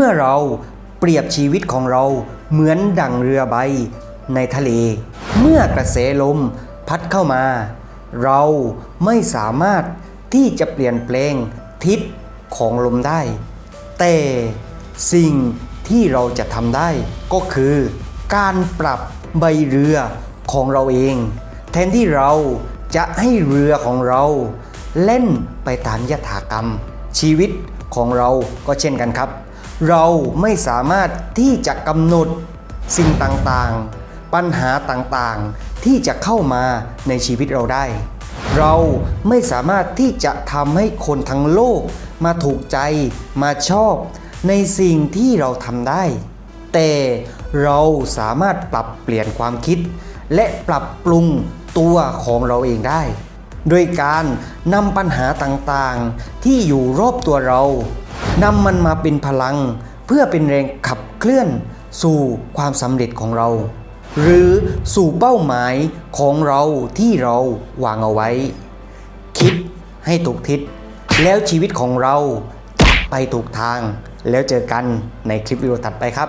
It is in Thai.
เมื่อเราเปรียบชีวิตของเราเหมือนดั่งเรือใบในทะเล เมื่อกระแสลมพัดเข้ามา เราไม่สามารถที่จะเปลี่ยนแปลงทิศของลมได้ แต่สิ่งที่เราจะทำได้ก็คือ การปรับใบเรือของเราเอง แทนที่เราจะให้เรือของเราเล่นไปตามยถากรรม ชีวิตของเราก็เช่นกันครับ เราไม่สามารถที่จะกำหนดสิ่งต่างๆ ปัญหาต่างๆ ที่จะเข้ามาในชีวิตเราได้ เราไม่สามารถที่จะทำให้คนทั้งโลก มาถูกใจมาชอบ ในสิ่งที่เราทำได้ แต่เราสามารถปรับเปลี่ยนความคิด และปรับปรุงตัวของเราเองได้ โดยการนำปัญหาต่างๆ ที่อยู่รอบตัวเรา นำมันมาเป็นพลัง เพื่อเป็นแรงขับเคลื่อนสู่ความสำเร็จของเรา หรือสู่เป้าหมายของเราที่เราวางเอาไว้ คิดให้ถูกทิศ แล้วชีวิตของเราจะไปถูกทาง แล้วเจอกันในคลิปวิดีโอถัดไปครับ